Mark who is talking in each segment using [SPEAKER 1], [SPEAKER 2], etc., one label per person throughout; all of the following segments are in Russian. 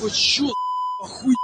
[SPEAKER 1] Вы чё, охуй,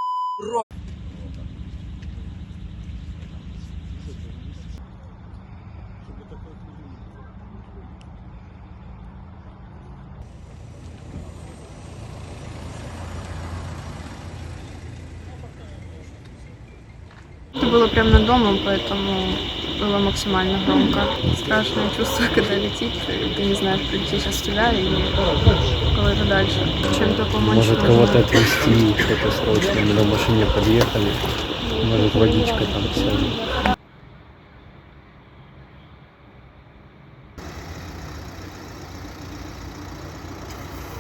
[SPEAKER 2] Это было прямо над домом, поэтому было максимально громко. Страшное чувство, когда летит, ты не знаешь, сейчас в тебя или кого-то дальше. Чем-то помочь
[SPEAKER 3] Может
[SPEAKER 2] нужно.
[SPEAKER 3] кого-то отвезти, что-то срочно. Мы на машине подъехали. Может водичка там вся.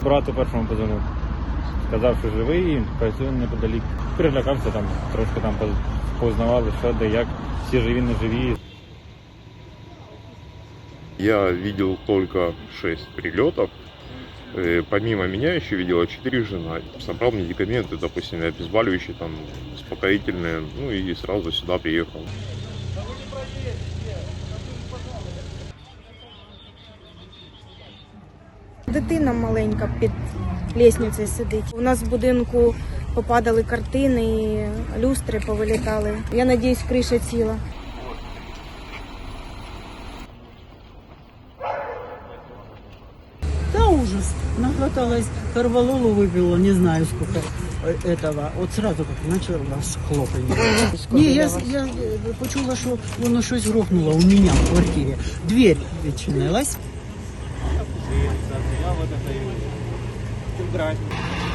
[SPEAKER 4] Брату першому подзвонив. Сказав, що живий і працює неподалік. Перелякався там, трошки там поз- познавали, що де як. Всі живі, не живі.
[SPEAKER 5] Я видел только 6 прилетов. Э, Помимо меня еще видела 4 жена. Собрал медикаменты, допустим, обезболивающие, там, успокоительные, ну и сразу сюда приехал.
[SPEAKER 6] Дитина маленька під лісницею сидить. У нас в будинку попадали картини, люстри повилітали. Я надіюсь, криша ціла.
[SPEAKER 7] Ужас. Наглоталась, корвалолу выпила, не знаю сколько э, этого. Вот сразу как начало нас хлопать. Не, я, я э, почула, що воно щось грохнуло у меня в квартире. Дверь відчинилась.
[SPEAKER 4] Это і-